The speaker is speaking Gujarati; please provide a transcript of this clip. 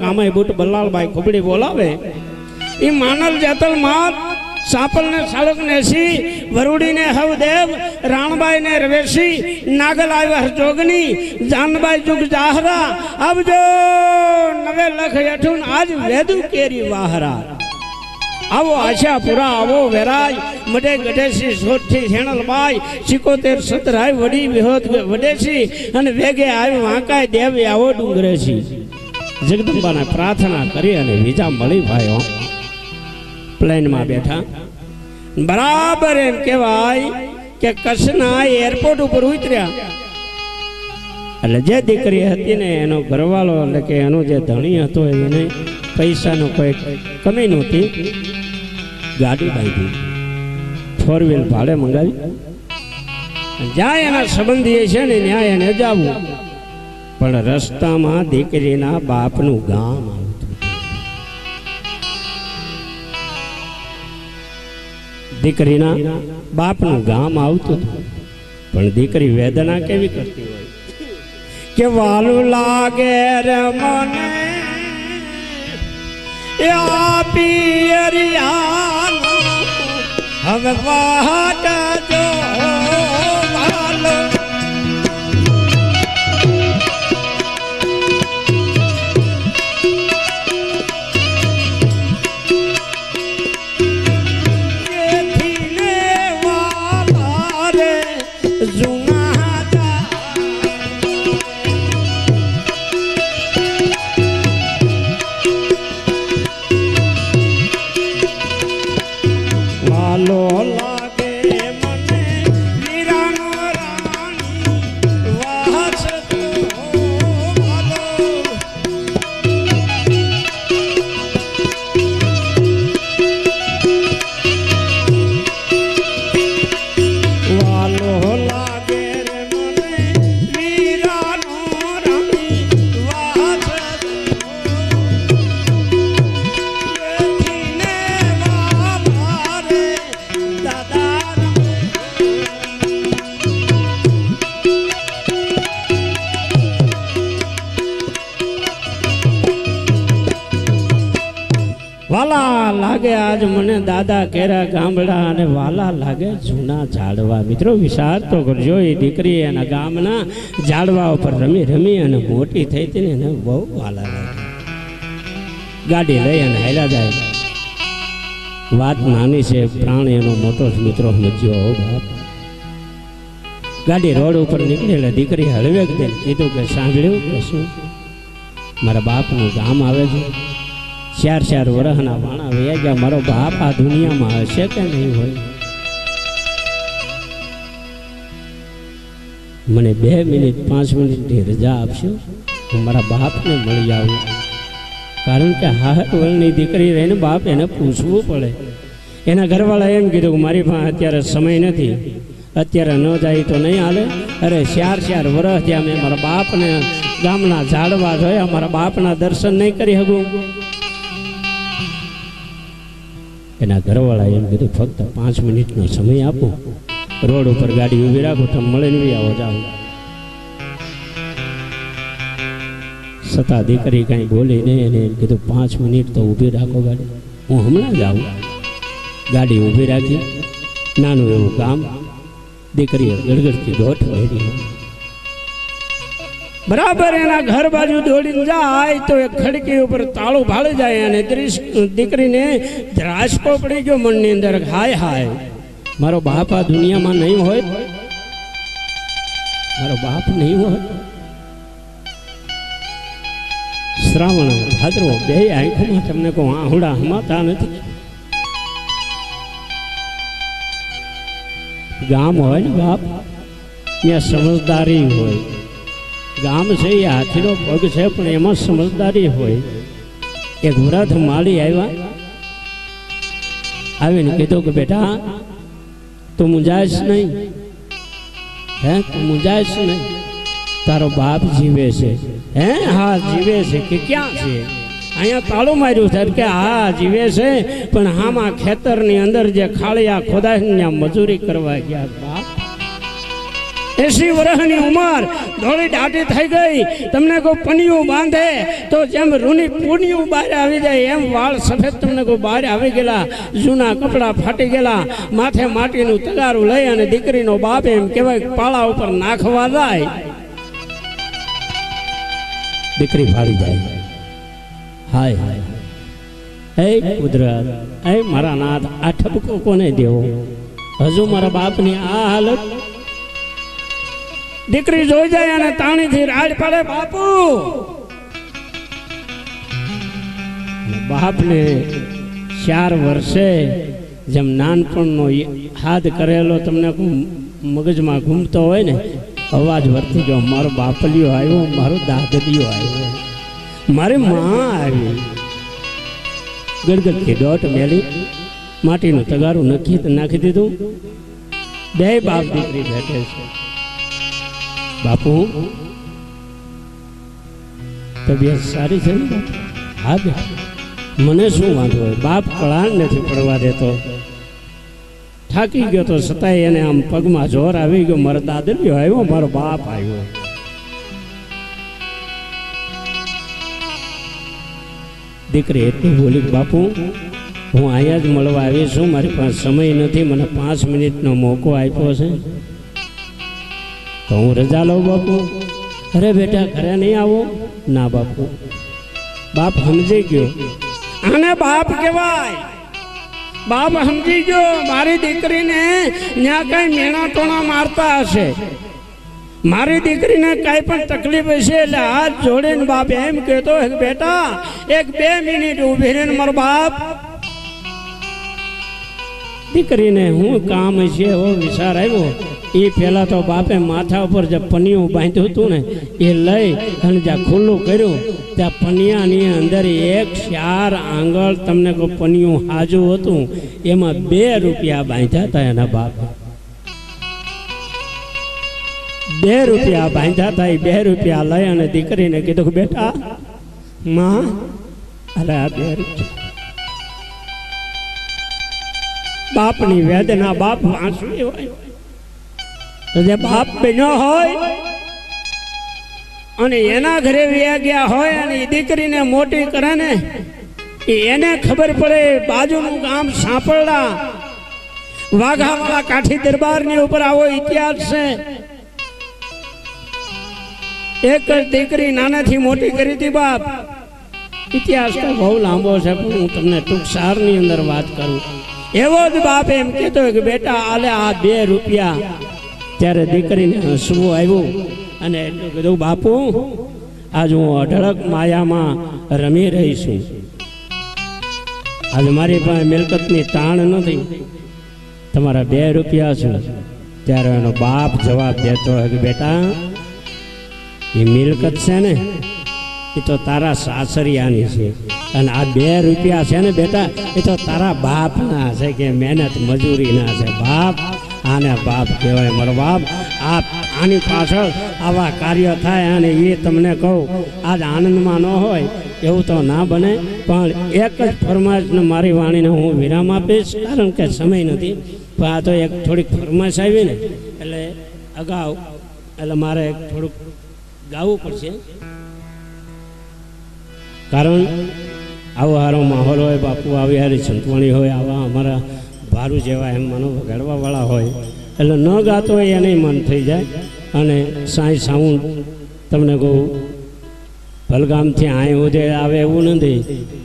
કામાઈ બુટ બલ્લાલભાઈ ખુબડી બોલાવે. એ માનલ જેતલ માત સાપલ ને સાળક ને સી વરુડી ને હવદેવ રાણબાઈ ને રવેશી, નાગલ આવ્યા હરજોગની જાનબાઈ જુગ જાહરા, આવજો નવે લખ હેઠું આજ વેદુ કેરી વાહરા. આવો આશાપુરા, આવો વેરાય મઢે ગઢેસી સોઠી હેણલબાઈ, સિકોતેર, સતરાય, વડી વિહોત વડેસી અને વેગે આવી વાંકાય દેવ આવો ડુંગરેસી જગદંબાને પ્રાર્થના કરી અને વિજા મળી ભાઈઓ પ્લેનમાં બેઠા. બરાબર એમ કહેવાય કે કચ્છના એરપોર્ટ ઉપર ઉતર્યા. એટલે જે દીકરી હતી ને એનો ઘરવાળો, એટલે કે એનો જે ધણી હતો, એને પૈસાનો કોઈ કમી નહોતી. ગાડી બાંધી. ફોર વ્હીલ ભાડે મંગાવી. જ્યાં એના સંબંધી છે ને ત્યાં એને જવું પણ રસ્તામાં દીકરીના બાપનું ગામ આવતું દીકરીના બાપનું ગામ આવતું હતું. પણ દીકરી વેદના કેવી કરતી હોય? કે વાલું લાગે રે મને, એ આ પિયરિયાનો હવે વાટ વાલા લાગે આજ મને દાદા કેરા ગામડા અને વાલા લાગે જૂના ઝાડવા. મિત્રો, વિચાર તો કરજો, એ દીકરી એના ગામના ઝાડવા ઉપર રમી રમી અને મોટી થઈ હતી ને બહુ વાલા લાગે. ગાડી લઈ અને હેલા જાય. વાત નાની છે, પ્રાણ એનો મોટો મિત્રો, સમજ્યો બાપ. ગાડી રોડ ઉપર નીકળી એટલે દીકરી હળવે કીધું કે સાંભળ્યું કે શું? મારા બાપનું ગામ આવે છે. ચાર ચાર વર્ષના વાણા વયા ગયા. મારો બાપ આ દુનિયામાં હશે કે નહીં હોય? મને બે મિનિટ, પાંચ મિનિટની રજા આપશો? હું મારા બાપને મળી આવું. કારણ કે હાથ વળની દીકરી રહીને બાપ એને પૂછવું પડે. એના ઘરવાળા એમ કીધું કે મારી પાસે અત્યારે સમય નથી. અત્યારે ન જાય તો નહીં હાલે. અરે ચાર ચાર વર્ષ જ્યાં મેં મારા બાપને ગામના ઝાડવા જોયા. મારા બાપના દર્શન નહીં કરી શકું. એના ઘરવાળા એમ કીધું, ફક્ત પાંચ મિનિટનો સમય આપો. રોડ ઉપર ગાડી ઊભી રાખો તમે મળીને બી આવો જાઓ. છતાં દીકરી કાંઈ બોલી નહીં એને એમ કીધું, પાંચ મિનિટ તો ઊભી રાખો ગાડી. હું હમણાં જ આવું. ગાડી ઊભી રાખી. નાનું એવું કામ દીકરીએ ગડગડતી દોઠ વહેરી બરાબર એના ઘર બાજુ દોડીને જાય તો એ ખડકી ઉપર તાળું ભાળી જાય અને દીકરીને ધ્રાસકો પડી ગયો મનની અંદર, હાય હાય, મારો બાપ આ દુનિયામાં નહીં હોય. મારો બાપ નહીં હોય? શ્રાવણ ભાદરો બે આંખમાં તમને કહું, આહુડા, હમાતા નથી. ગામ હોય ને બાપ, ત્યાં સમજદારી હોય. ગામ છે, એ હાથીનો પગ છે, પણ એમાં સમજદારી હોય. એ વૃદ્ધ માળી આવ્યા. આવીને કીધું કે, બેટા, તું મુંજાઈશ નહીં. હે? તું મુંજાઈશ નહીં? તારો બાપ જીવે છે. હે? હા, જીવે છે. કે ક્યાં છે? અહીંયા તાળું માર્યું સાહેબ કે, હા, જીવે છે. પણ હામાં ખેતરની અંદર જે ખાળિયા ખોદાય ને ત્યાં મજૂરી કરવા ગયા એસી વર્ષની ઉંમર ધોળી દાટી થઈ ગઈ. તમને કોઈ પનિયું બાંધે તો જેમ રૂની પુનિયું બહાર આવી જાય, એમ વાળ સફેદ તમને કોઈ બહાર આવી ગયેલા, જૂના કપડાં ફાટી ગયેલા, માથે માટીનું તગારું લઈ અને દીકરીનો બાપ એમ કહેવાય પાળા ઉપર નાખવા જાય. દીકરી ફાડી જાય. હાય હાય. હે કુદરત, હે મારા નાથ, આ ઠપકો કોને દેવો? હજુ મારા બાપની આ હાલત દીકરી જોઈ જાય અને તાણીથી રાડ પડે, બાપુ! બાપને ચાર વર્ષે જેમ નાનપણનો હાથ કરેલો તમને મગજમાં ઘૂમતો હોય ને, અવાજ વર્તી ગયો, મારો બાપલિયો આવ્યો, મારો દાદલિયો આવ્યો, મારી માં આવી. ગડગડથી દોટ મેલી, માટીનું તગારું નખી નાખી દીધું. બે બાપ દીકરી બેઠે છે. બાપુ. તબિયત સારી છે હા બે મને શું વાંધો હોય? બાપ કળાણ નથી પડવા દેતો. થાકી ગયો તો છતાંય એને આમ પગમાં જોર આવી ગયો. મારો દાદરિયો આવ્યો, મારો બાપ આવ્યો. દીકરી એટલું બોલી બાપુ. હું અહીંયા જ મળવા આવી છું. મારી પાસે સમય નથી. મને પાંચ મિનિટનો મોકો આપ્યો છે. તો હું રજા લઉં બાપુ. અરે બેટા, ઘરે નહીં આવો? ના બાપુ. બાપ સમજી ગયો. આને બાપ કહેવાય. બાપ સમજી ગયો, મારી દીકરીને ત્યાં કઈ મેણા ટોણા મારતા હશે. મારી દીકરીને કાંઈ પણ તકલીફ હશે એટલે હાથ જોડીને બાપ એમ કહેતો બેટા, એક બે મિનિટ ઊભી રહીને મારો બાપ. દીકરીને હું કામ છે એવો વિચાર આવ્યો. એ પહેલાં તો બાપે માથા ઉપર જે પનિયું બાંધ્યું હતું ને, એ લઈ અને જ્યાં ખુલ્લું કર્યું, ત્યાં પનિયાની અંદર એક ચાર આંગળ તમને કોઈ પનિયું હાજુ હતું. એમાં બે રૂપિયા બાંધ્યા હતા એના બાપે. બે રૂપિયા બાંધ્યા હતા, એ બે રૂપિયા લઈ અને દીકરીને કીધું કે બેટા, માં, અરે આ બે રૂપિયા. બાપની વેદના બાપ વાંસળી હોય. જે બાપ બન્યો હોય અને એના ઘરે વ્યા ગયા હોય અને એ દીકરીને મોટી કરે ને એને ખબર પડે બાજુનું ગામ સાંપરડા. વાઘાવાળા કાઠી દરબારની ઉપર આવો ઇતિહાસ છે. એક જ દીકરી નાનાથી મોટી કરી હતી બાપ. ઇતિહાસ તો બહુ લાંબો છે, પણ હું તમને ટૂંક સારની અંદર વાત કરું. એવો જ બાપ એમ કહેતો કે બેટા આલે આ બે રૂપિયા. ત્યારે દીકરીને હસવું આવ્યું અને એટલું કીધું, બાપુ, આજ હું અઢળક માયામાં રમી રહી છું. આજ મારી પાસે મિલકતની તાણ નથી. તમારા બે રૂપિયા છે. ત્યારે એનો બાપ જવાબ દેતો હોય કે, બેટા, એ મિલકત છે ને, એ તો તારા સાસરિયાની છે. અને આ બે રૂપિયા છે ને, બેટા, એ તો તારા બાપના છે કે મહેનત મજૂરીના છે. બાપ આને બાપ કહેવાય. મારો બાપ આ આની પાછળ આવા કાર્ય થાય અને એ તમને કહું, આજ આનંદમાં ન હોય એવું તો ના બને, પણ એક જ ફરમાઈશને મારી વાણીને હું વિરામ આપીશ, કારણ કે સમય નથી. પણ આ તો એક થોડીક ફરમાઈશ આવી ને, એટલે અગાઉ, એટલે મારે થોડુંક ગાવું પડશે. કારણ આવો હારો માહોલ હોય, બાપુ આવી હારી સંતવાણી હોય, આવા અમારા ભારું જેવા એમ મનો વગાડવાવાળા હોય, એટલે ન ગાતો હોય એને મન થઈ જાય. અને સાંઈ સાઉન્ડ તમને કહું, ભલગામથી આય ઉદે આવે એવું નથી.